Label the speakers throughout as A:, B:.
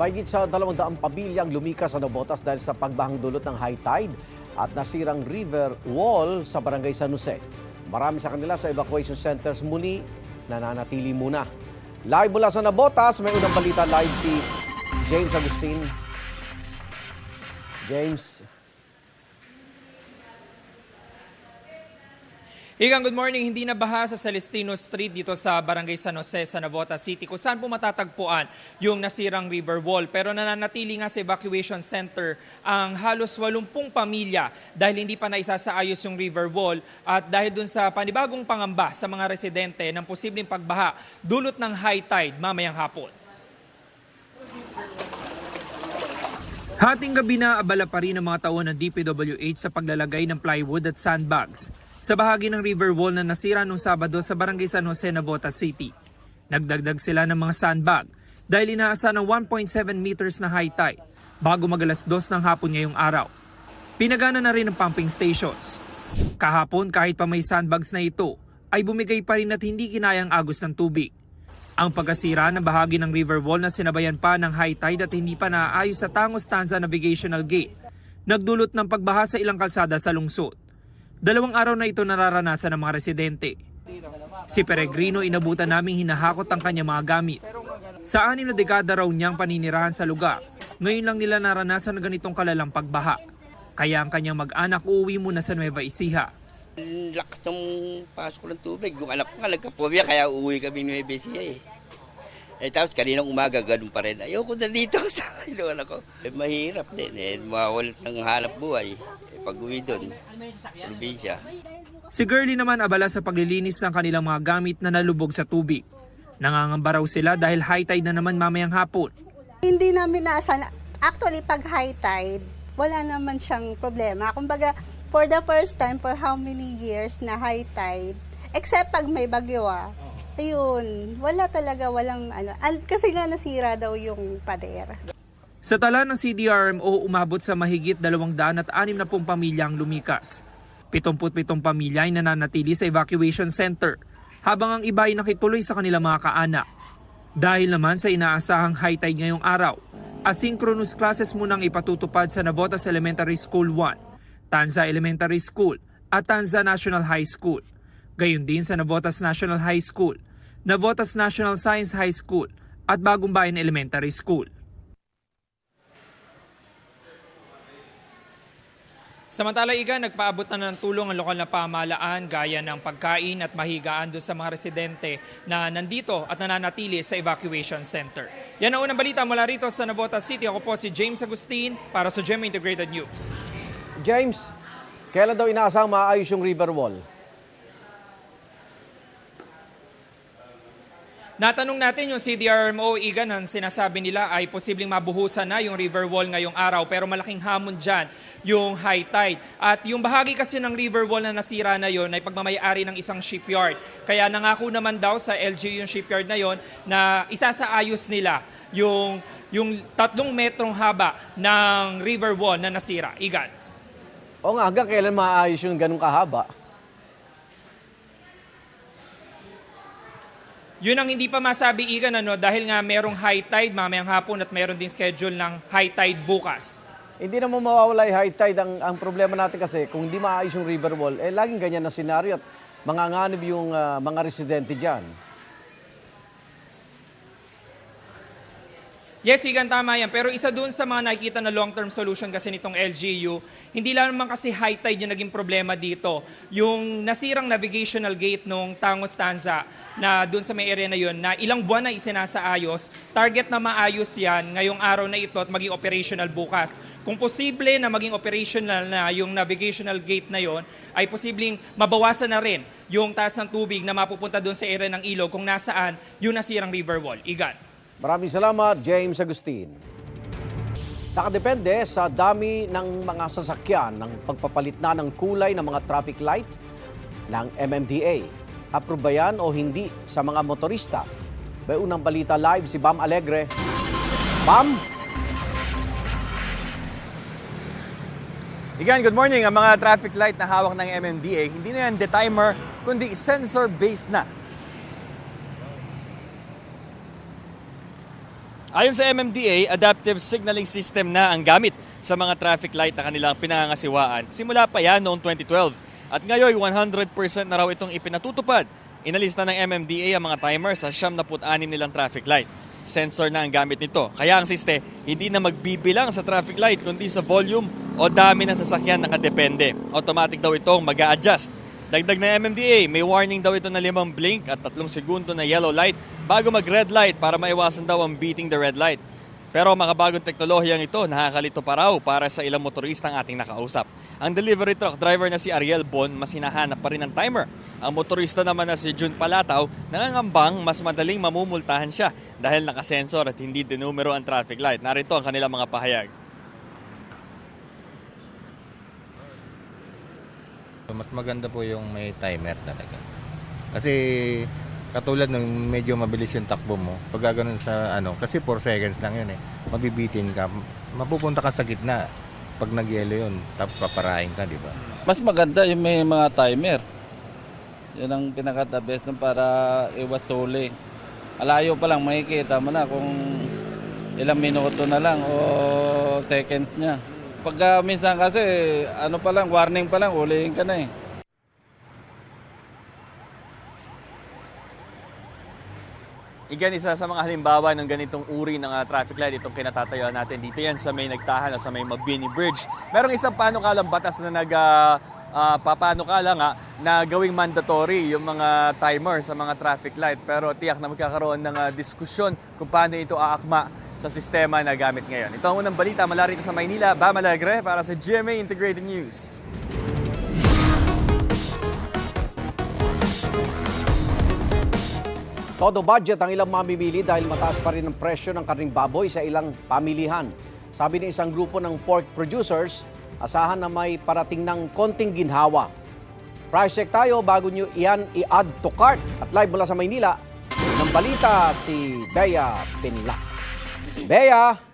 A: Mahigit sa 200 pamilyang lumikas sa Nabotas dahil sa pagbahang dulot ng high tide at nasirang river wall sa barangay San Jose. Marami sa kanila sa evacuation centers muli nananatili muna. Live mula sa Nabotas, may unang balita live si James Agustin. James,
B: Igang good morning. Hindi na baha sa Celestino Street dito sa Barangay San Jose sa Navotas City kung saan po matatagpuan yung nasirang river wall. Pero nananatili nga sa evacuation center ang halos 80 pamilya dahil hindi pa naisasaayos yung river wall at dahil dun sa panibagong pangamba sa mga residente ng posibleng pagbaha dulot ng high tide mamayang hapon. Hating gabi na abala pa rin ang mga tao ng DPWH sa paglalagay ng plywood at sandbags sa bahagi ng river wall na nasira nung Sabado sa Barangay San Jose, Navotas City. Nagdagdag sila ng mga sandbag dahil inaasa ng 1.7 meters na high tide bago magalas dos ng hapon ngayong araw. Pinagana na rin ang pumping stations. Kahapon kahit pa may sandbags na ito ay bumigay pa rin at hindi kinayang agos ng tubig. Ang pagkasira ng bahagi ng river wall na sinabayan pa ng high tide at hindi pa naaayos sa Tangos Tanza Navigational Gate, nagdulot ng pagbaha sa ilang kalsada sa lungsod. Dalawang araw na ito nararanasan ng mga residente. Si Peregrino inabutan naming hinahakot ang kanyang mga gamit. Sa anim na dekada raw niyang paninirahan sa lugar, ngayon lang nila naranasan ng ganitong kalalang pagbaha. Kaya ang kanyang mag-anak uuwi muna sa Nueva Ecija.
C: Lakas ng pasok ng tubig. Yung anak ko nga nagkapobia, kaya uuwi kami ng Ebesia eh. Eh tapos kaninang umaga, ganun pa rin. Ayoko na dito sa yung anak ko. Eh, mahirap din eh. Mawawalat ng hanap buhay. Eh, pag uwi doon, probinsya.
B: Si Girlie naman abala sa paglilinis ng kanilang mga gamit na nalubog sa tubig. Nangangamba raw sila dahil high tide na naman mamayang hapon.
D: Hindi namin naasan. Actually, pag high tide, wala naman siyang problema. Kumbaga, for the first time, for how many years na high tide, except pag may bagyo ah, ayun, wala talaga, walang ano. Kasi nga nasira daw yung pader.
B: Sa tala ng CDRMO, umabot sa mahigit 200 at 60 pamilyang lumikas. 77 pamilya ay nananatili sa evacuation center, habang ang iba ay nakituloy sa kanilang mga kaanak. Dahil naman sa inaasahang high tide ngayong araw, asynchronous classes munang ipatutupad sa Navotas Elementary School 1, Tanza Elementary School at Tanza National High School. Gayon din sa Navotas National High School, Navotas National Science High School at Bagong Bayan Elementary School. Samantala, Iga, nagpaabot na ng tulong ang lokal na pamahalaan gaya ng pagkain at mahigaan doon sa mga residente na nandito at nananatili sa evacuation center. Yan ang unang balita mula rito sa Navotas City. Ako po si James Agustin para sa GEM Integrated News.
A: James, kailan daw inaasang maayos yung river wall?
B: Natanong natin yung CDRMO, Iga, ang sinasabi nila ay posibleng mabuhusan na yung river wall ngayong araw pero malaking hamon dyan yung high tide. At yung bahagi kasi ng river wall na nasira na yon ay pagmamayari ng isang shipyard. Kaya nangako naman daw sa LG yung shipyard na yon na isasaayos nila yung, yung tatlong metrong haba ng river wall na nasira. Igan.
A: O nga, hanggang kailan maayos yung ganung kahaba?
B: Yun ang hindi pa masabi Igan ano dahil nga merong high tide mamayang hapon at meron din schedule ng high tide bukas.
A: Hindi naman mawawala yung high tide. Ang, ang problema natin kasi, kung hindi maayos yung river wall, eh laging ganyan na senaryo at manganganib yung ah, mga residente dyan.
B: Yes, Igan, tama yan. Pero isa dun sa mga nakikita na long-term solution kasi nitong LGU, hindi lang naman kasi high tide yung naging problema dito. Yung nasirang navigational gate nung Tangos Tanza na dun sa may area na yun, na ilang buwan na isinasaayos, target na maayos yan ngayong araw na ito at maging operational bukas. Kung posible na maging operational na yung navigational gate na yon, ay posibleng mabawasan na rin yung taas ng tubig na mapupunta dun sa area ng ilog kung nasaan yung nasirang river wall. Igan.
A: Maraming salamat, James Agustin. Nakadepende sa dami ng mga sasakyan ng pagpapalit na ng kulay ng mga traffic light ng MMDA. Approve ba yan o hindi sa mga motorista? May unang balita live si Bam Alegre. Bam!
E: Again, good morning. Ang mga traffic light na hawak ng MMDA, hindi na yan de-timer, kundi sensor-based na. Ayon sa MMDA, adaptive signaling system na ang gamit sa mga traffic light na kanilang pinangangasiwaan. Simula pa yan noong 2012. At ngayon, 100% na raw itong ipinatutupad. Inalis na ng MMDA ang mga timer sa 76 nilang traffic light. Sensor na ang gamit nito. Kaya ang siste, hindi na magbibilang sa traffic light kundi sa volume o dami ng sasakyan nakadepende. Automatic daw itong mag adjust Dagdag na MMDA, may warning daw ito na limang blink at tatlong segundo na yellow light bago mag-red light para maiwasan daw ang beating the red light. Pero makabagong teknolohiyang ito, nakakalito pa raw para sa ilang motoristang ating nakausap. Ang delivery truck driver na si Ariel Bon, mas hinahanap pa rin ng timer. Ang motorista naman na si June Palataw, nangangambang mas madaling mamumultahan siya dahil nakasensor at hindi dinumero ang traffic light. Narito ang kanilang mga pahayag.
F: Mas maganda po yung may timer talaga. Kasi katulad nung medyo mabilis yung takbo mo, pag ganun sa ano, kasi 4 seconds lang yun eh. Mabibitin ka, mapupunta ka sa gitna pag nagyelo yun, tapos paparahin ka, di ba?
G: Mas maganda yung may mga timer. Yan ang pinaka-the best nun para iwas suli. Alayo pa lang makikita mo na kung ilang minuto na lang o seconds niya. Pagka minsan kasi ano pa lang, warning pa lang, ulihin ka na eh.
E: Again, isa sa mga halimbawa ng ganitong uri ng ah, traffic light, itong kinatatayuan natin dito yan sa may nagtahan o sa may Mabini Bridge. Merong isang panukalang batas na nag uh, papanukala nga na gawing mandatory yung mga timer sa mga traffic light. Pero tiyak na magkakaroon ng ah, diskusyon kung paano ito aakma sa sistema na gamit ngayon. Ito ang unang balita mula rito sa Maynila, Bam Alegre para sa GMA Integrated News.
A: Todo budget ang ilang mamimili dahil mataas pa rin ang presyo ng karning baboy sa ilang pamilihan. Sabi ng isang grupo ng pork producers, asahan na may parating ng konting ginhawa. Price check tayo bago nyo iyan i-add to cart. At live mula sa Maynila, ng balita si Bea Pinla. Bea!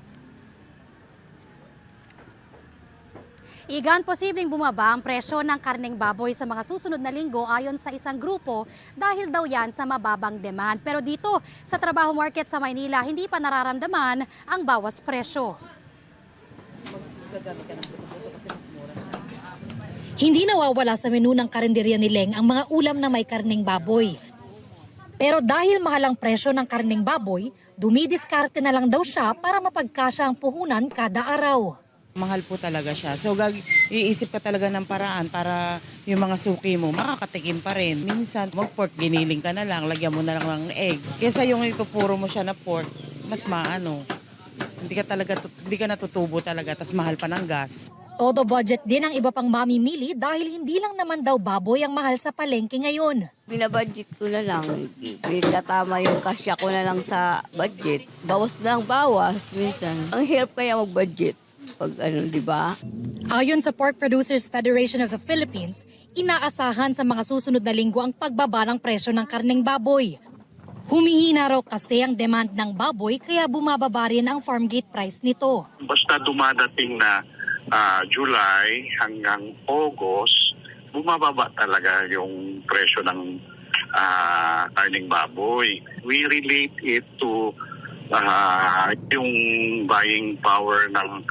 H: Igan, posibleng bumaba ang presyo ng karneng baboy sa mga susunod na linggo ayon sa isang grupo dahil daw yan sa mababang demand. Pero dito, sa trabaho market sa Maynila, hindi pa nararamdaman ang bawas presyo. Hindi nawawala sa menu ng karinderya ni Leng ang mga ulam na may karneng baboy. Pero dahil mahal ang presyo ng karneng baboy, dumidiskarte na lang daw siya para mapagkasya ang puhunan kada araw.
I: Mahal po talaga siya. So gag iisip ka talaga ng paraan para yung mga suki mo makakatikim pa rin. Minsan, mag pork giniling ka na lang, lagyan mo na lang ng egg. Kesa yung ipupuro mo siya na pork, mas maano. Hindi ka talaga hindi ka natutubo talaga, tas mahal pa ng gas.
H: Todo budget din ang iba pang mamimili dahil hindi lang naman daw baboy ang mahal sa palengke ngayon.
J: Binabudget ko na lang. Katama yung kasya ko na lang sa budget. Bawas na lang bawas minsan. Ang hirap kaya mag-budget. Pag ano, di ba?
H: Ayon sa Pork Producers Federation of the Philippines, inaasahan sa mga susunod na linggo ang pagbaba ng presyo ng karneng baboy. Humihina raw kasi ang demand ng baboy kaya bumababa rin ang farm gate price nito.
K: basta dumadating na ah, July hanggang August, bumababa talaga yung presyo ng ah, karning baboy. We relate it to ah, yung buying power ng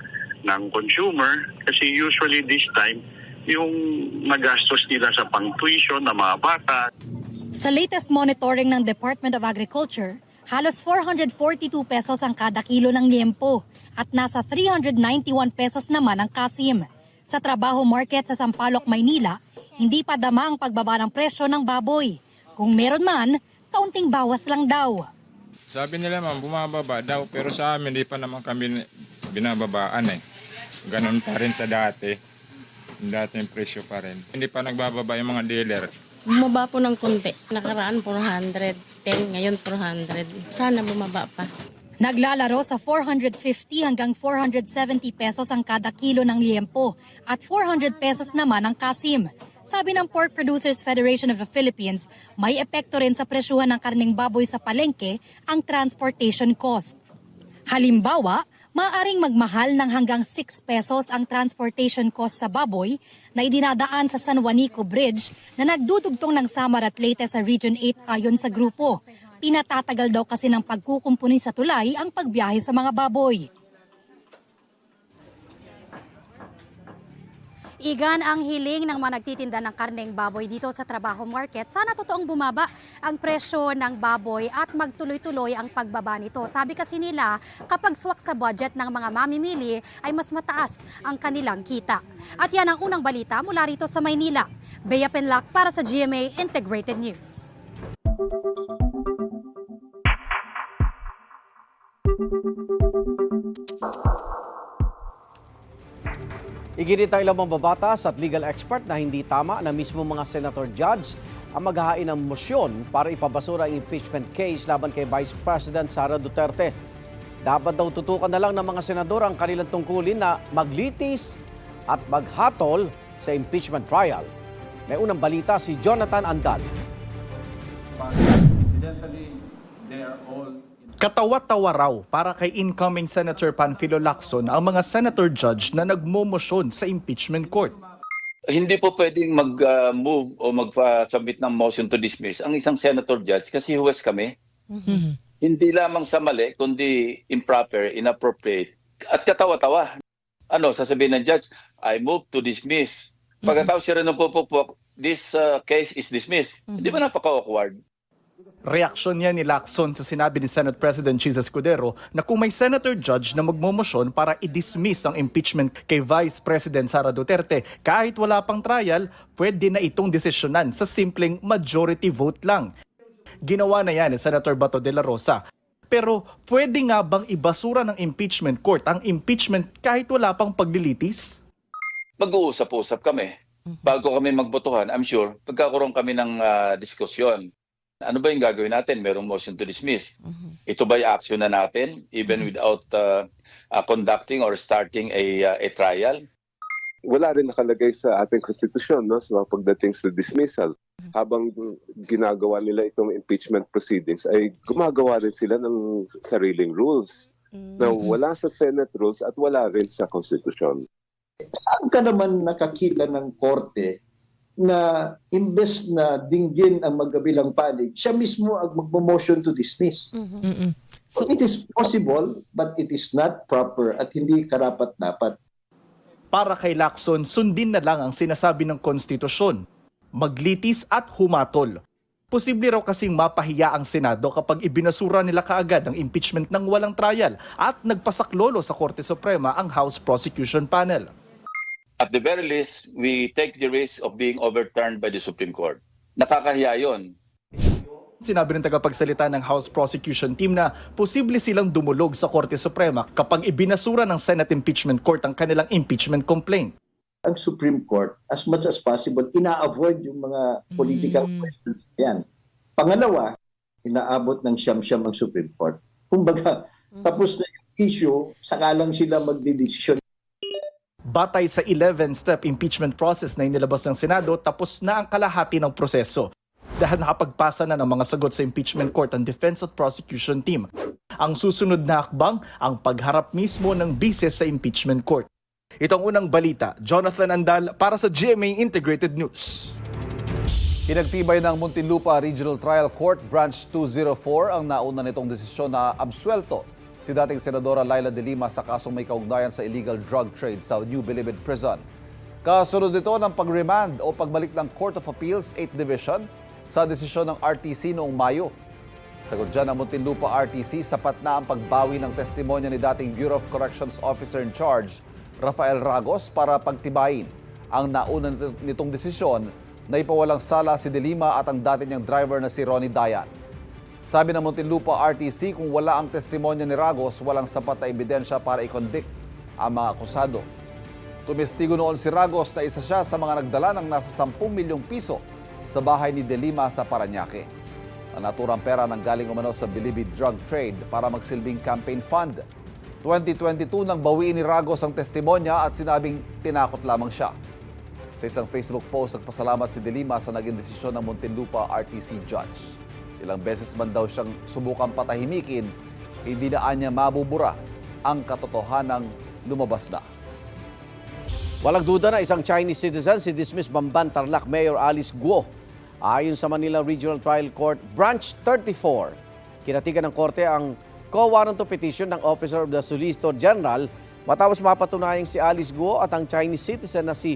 K: ng consumer kasi usually this time yung nagastos nila sa pang-tuition ng mga bata,
H: Sa latest monitoring ng Department of Agriculture, halos 442 pesos ang kada kilo ng liempo at nasa 391 pesos naman ang kasim. Sa trabaho market sa Sampaloc, Maynila, hindi pa dama ang pagbaba ng presyo ng baboy. Kung meron man, kaunting bawas lang daw.
L: Sabi nila ma'am, bumababa daw, pero sa amin, hindi pa naman kami binababaan eh. Ganon pa rin sa dati. Yung dating presyo pa rin. Hindi pa nagbababa yung mga dealer.
J: Bumaba po ng konti. Nakaraan 410, ngayon 400. Sana bumaba pa.
H: Naglalaro sa 450 hanggang 470 pesos ang kada kilo ng liempo at 400 pesos naman ang kasim. Sabi ng Pork Producers Federation of the Philippines, may epekto rin sa presyuhan ng karning baboy sa palengke ang transportation cost. Halimbawa, maaring magmahal ng hanggang 6 pesos ang transportation cost sa baboy na idinadaan sa San Juanico Bridge na nagdudugtong ng Samar at Leyte sa Region 8 ayon sa grupo. Pinatatagal daw kasi ng pagkukumpuni sa tulay ang pagbiyahe sa mga baboy. Igan ang hiling ng mga nagtitinda ng karneng baboy dito sa Trabaho Market. Sana totoong bumaba ang presyo ng baboy at magtuloy-tuloy ang pagbaba nito. Sabi kasi nila, kapag swak sa budget ng mga mamimili ay mas mataas ang kanilang kita. At yan ang unang balita mula rito sa Maynila. Bea Penlac para sa GMA Integrated News.
A: Iginit ng ilang mambabatas at legal expert na hindi tama na mismo mga senator judge ang maghahain ng motion para ipabasura ang impeachment case laban kay Vice President Sara Duterte. Dapat daw tutukan na lang ng mga senador ang kanilang tungkulin na maglitis at maghatol sa impeachment trial. May unang balita si Jonathan Andal.
M: Katawa-tawa raw para kay incoming Senator Panfilo Lacson ang mga senator judge na nagmomosyon sa impeachment court.
N: hindi po pwedeng mag-move o mag-submit ng motion to dismiss ang isang senator judge kasi huwes kami. Hindi lamang sa mali, kundi improper, inappropriate. At katawa-tawa. Ano, sasabihin ng judge, I move to dismiss. Pagkatapos siya rin nagpupupok, this uh, case is dismissed. Hindi ba napaka-awkward?
M: Reaksyon niya ni Lacson sa sinabi ni Senate President Chis Escudero na kung may senator judge na magmomosyon para i-dismiss ang impeachment kay Vice President Sara Duterte kahit wala pang trial, pwede na itong desisyonan sa simpleng majority vote lang. Ginawa na yan ni Senator Bato de la Rosa. Pero pwede nga bang ibasura ng impeachment court ang impeachment kahit wala pang paglilitis?
N: Mag-uusap-usap kami. Bago kami magbotohan, I'm sure, pagkakaroon kami ng ah, diskusyon. Ano ba yung gagawin natin? Merong motion to dismiss. Ito ba yung action na natin even without uh, uh, conducting or starting a, uh, a trial?
O: wala rin nakalagay sa ating konstitusyon no sa pagdating sa dismissal. Habang ginagawa nila itong impeachment proceedings ay gumagawa rin sila ng sariling rules na wala sa Senate rules at wala rin sa konstitusyon.
P: Saan ka naman nakakita ng korte na imbes na dinggin ang magkabilang panig, siya mismo ang magmo-motion to dismiss. So, it is possible, but it is not proper at hindi karapat-dapat.
M: Para kay Lacson, sundin na lang ang sinasabi ng konstitusyon. Maglitis at humatol. Posible raw kasing mapahiya ang Senado kapag ibinasura nila kaagad ang impeachment ng walang trial at nagpasaklolo sa Korte Suprema ang House Prosecution Panel.
N: At the very least, we take the risk of being overturned by the Supreme Court. Nakakahiya yun.
M: Sinabi ng tagapagsalita ng House Prosecution Team na posible silang dumulog sa Korte Suprema kapag ibinasura ng Senate Impeachment Court ang kanilang impeachment complaint.
P: Ang Supreme Court, as much as possible, ina-avoid yung mga political questions yan. Pangalawa, inaabot ng siyam-siyam ang Supreme Court. Kumbaga, tapos na yung issue, saka lang sila magdidesisyon.
M: Batay sa 11-step impeachment process na inilabas ng Senado, tapos na ang kalahati ng proseso. Dahil nakapagpasa na ng mga sagot sa impeachment court ang defense at prosecution team. Ang susunod na hakbang, ang pagharap mismo ng bises sa impeachment court. Itong unang balita, Jonathan Andal para sa GMA Integrated News.
Q: Pinagtibay ng Muntinlupa Regional Trial Court Branch 204 ang nauna nitong desisyon na absuelto si dating Senadora Laila de Lima sa kasong may kaugnayan sa illegal drug trade sa New Bilibid Prison. Kasunod nito ng pag-remand o pagbalik ng Court of Appeals 8th Division sa desisyon ng RTC noong Mayo. Sagot dyan ng Muntinlupa RTC, sapat na ang pagbawi ng testimonya ni dating Bureau of Corrections Officer in Charge, Rafael Ragos, para pagtibayin ang nauna nitong desisyon na ipawalang sala si De Lima at ang dati niyang driver na si Ronnie Dayan. Sabi ng Muntinlupa RTC, kung wala ang testimonya ni Ragos, walang sapat na ebidensya para i-convict ang mga akusado. Tumestigo noon si Ragos na isa siya sa mga nagdala ng nasa 10 milyong piso sa bahay ni De Lima sa Paranaque. Ang naturang pera nang galing umano sa Bilibid Drug Trade para magsilbing campaign fund. 2022 nang bawiin ni Ragos ang testimonya at sinabing tinakot lamang siya. Sa isang Facebook post, nagpasalamat si De Lima sa naging desisyon ng Muntinlupa RTC Judge. Ilang beses man daw siyang subukang patahimikin, hindi na anya mabubura ang katotohanang lumabas na.
A: Walang duda na isang Chinese citizen si dismiss Bamban Tarlac Mayor Alice Guo. Ayon sa Manila Regional Trial Court Branch 34, Kinatigan ng korte ang co-warrant petition ng Officer of the Solicitor General matapos mapatunayang si Alice Guo at ang Chinese citizen na si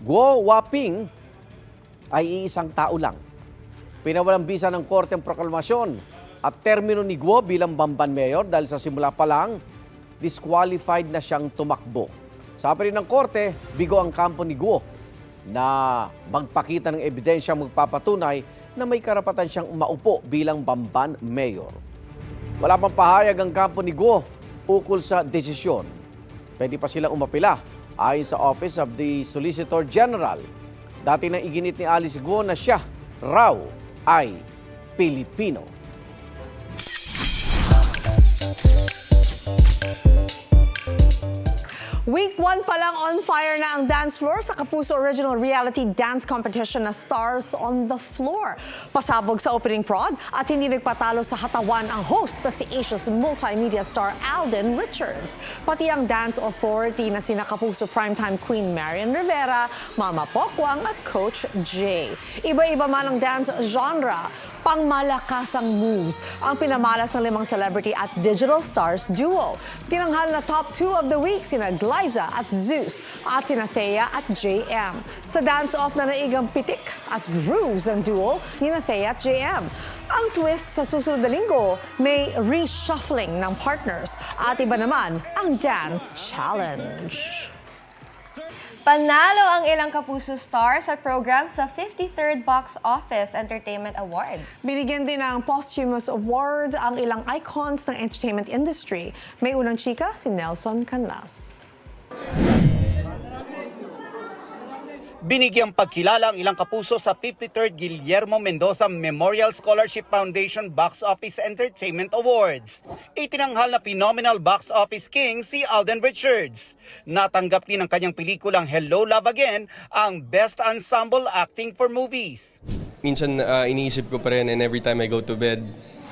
A: Guo Waping ay iisang tao lang. Pinawalang bisa ng korte ang proklamasyon at termino ni Guo bilang Bamban Mayor dahil sa simula pa lang, disqualified na siyang tumakbo. Sabi rin ng korte, bigo ang kampo ni Guo na magpakita ng ebidensya magpapatunay na may karapatan siyang maupo bilang Bamban Mayor. Wala pang pahayag ang kampo ni Guo ukol sa desisyon. Pwede pa silang umapila ayon sa Office of the Solicitor General. Dati nang iginit ni Alice Guo na siya raw ay Pilipino.
R: 1 pa lang on fire na ang dance floor sa Kapuso Original Reality Dance Competition na Stars on the Floor. Pasabog sa opening prod at hindi nagpatalo sa hatawan ang host na si Asia's multimedia star Alden Richards. Pati ang dance authority na sina Kapuso primetime queen Marian Rivera, Mama Pokwang at Coach Jay. Iba-iba man ang dance genre, pangmalakasang moves ang pinamalas ng limang celebrity at digital stars duo. Tinanghal na top 2 of the week sina Glyza at Zeus at sina Thea at JM. Sa dance-off na naigang pitik at grooves ang duo ni Thea at JM. Ang twist sa susunod na linggo, may reshuffling ng partners at iba naman ang dance challenge.
S: Panalo ang ilang kapuso stars sa program sa 53rd Box Office Entertainment Awards.
R: Binigyan din ng posthumous awards ang ilang icons ng entertainment industry. May unang chika si Nelson Canlas.
T: Binigyang pagkilala ang ilang kapuso sa 53rd Guillermo Mendoza Memorial Scholarship Foundation Box Office Entertainment Awards. Itinanghal na phenomenal box office king si Alden Richards. Natanggap din ang kanyang pelikulang Hello Love Again ang Best Ensemble Acting for Movies.
U: minsan ah, iniisip ko pa rin and every time I go to bed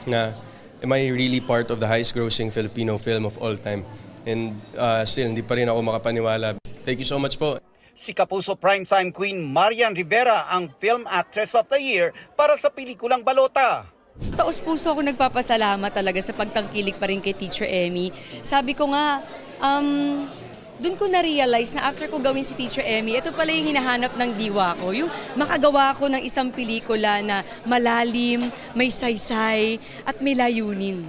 U: na am I really part of the highest grossing Filipino film of all time? And ah, still, hindi pa rin ako makapaniwala. Thank you so much po.
T: Si Kapuso Primetime Queen Marian Rivera ang Film Actress of the Year para sa pelikulang Balota.
V: Taos puso ako nagpapasalamat talaga sa pagtangkilik pa rin kay Teacher Emmy. Sabi ko nga, um, doon ko na-realize na after ko gawin si Teacher Emmy, ito pala yung hinahanap ng diwa ko. Yung makagawa ko ng isang pelikula na malalim, may saysay, at may layunin.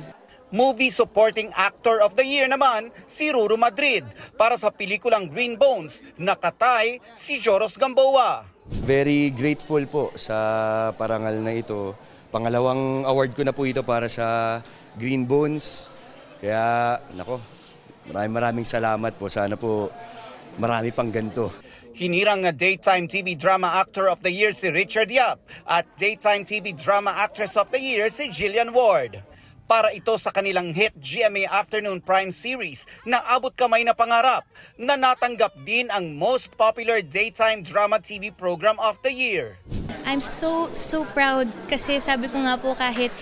T: Movie Supporting Actor of the Year naman si Ruru Madrid para sa pelikulang Green Bones nakatay si Joros Gamboa.
W: Very grateful po sa parangal na ito. Pangalawang award ko na po ito para sa Green Bones. Kaya, nako, maraming maraming salamat po. Sana po marami pang ganito.
T: Hinirang nga Daytime TV Drama Actor of the Year si Richard Yap at Daytime TV Drama Actress of the Year si Jillian Ward. Para ito sa kanilang hit GMA Afternoon Prime Series na Abot Kamay na Pangarap na natanggap din ang most popular daytime drama TV program of the year.
X: I'm so, so proud kasi sabi ko nga po kahit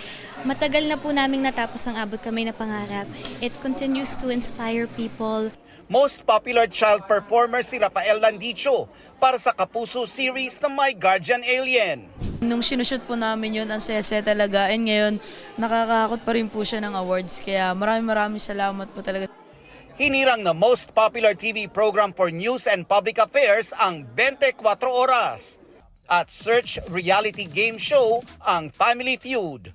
X: matagal na po naming natapos ang abot kami na pangarap, it continues to inspire people.
T: Most popular child performer si Rafael Landicho para sa Kapuso series na My Guardian Alien.
V: Nung sinushoot po namin yun, ang sese talaga. And ngayon, nakakakot pa rin po siya ng awards. Kaya maraming maraming salamat po talaga.
T: Hinirang na most popular TV program for news and public affairs ang 24 Oras. At search reality game show ang Family Feud.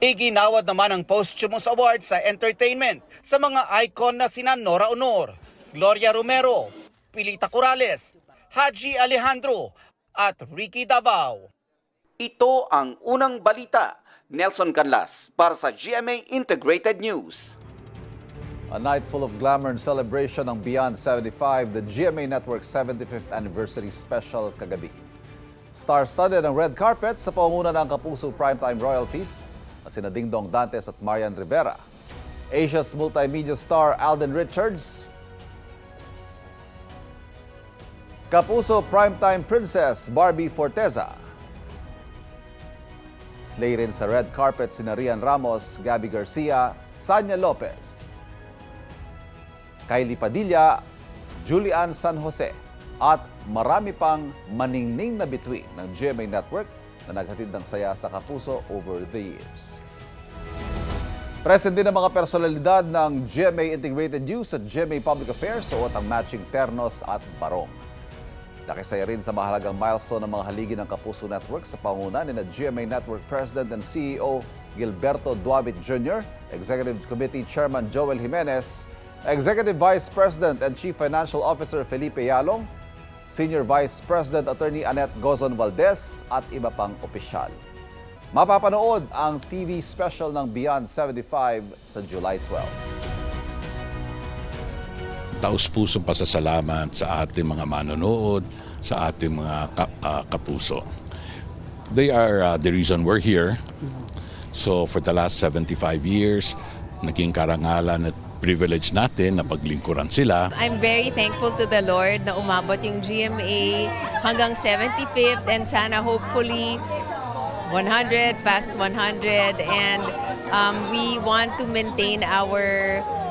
T: Iginawad naman ang posthumous award sa entertainment sa mga icon na sina Nora Honor, Gloria Romero, Pilita Corrales, Haji Alejandro at Ricky Davao. Ito ang unang balita. Nelson Canlas para sa GMA Integrated News.
Q: A night full of glamour and celebration ng Beyond 75, the GMA Network 75th Anniversary Special kagabi. Star-studded ang red carpet sa pamumunan ng Kapuso Primetime Royalties na sina Ding Dong Dantes at Marian Rivera. Asia's multimedia star Alden Richards, Kapuso Primetime Princess Barbie Forteza, Slay rin sa red carpet si Rian Ramos, Gabby Garcia, Sanya Lopez, Kylie Padilla, Julian San Jose, at marami pang maningning na bituin ng GMA Network na naghatid ng saya sa kapuso over the years. Present din ang mga personalidad ng GMA Integrated News at GMA Public Affairs suot ang matching ternos at barong. Nakisaya rin sa mahalagang milestone ng mga haligi ng Kapuso Network sa panguna ni na GMA Network President and CEO Gilberto Duabit Jr., Executive Committee Chairman Joel Jimenez, Executive Vice President and Chief Financial Officer Felipe Yalong, Senior Vice President Attorney Annette Gozon Valdez at iba pang opisyal. Mapapanood ang TV special ng Beyond 75 sa July 12.
Y: Taus-pusong pasasalamat sa ating mga manonood, sa ating mga ka- ah, kapuso. They are uh, the reason we're here. So for the last 75 years, naging karangalan at privilege natin na paglingkuran sila.
Z: I'm very thankful to the Lord na umabot yung GMA hanggang 75th and sana hopefully 100, past 100 and um, we want to maintain our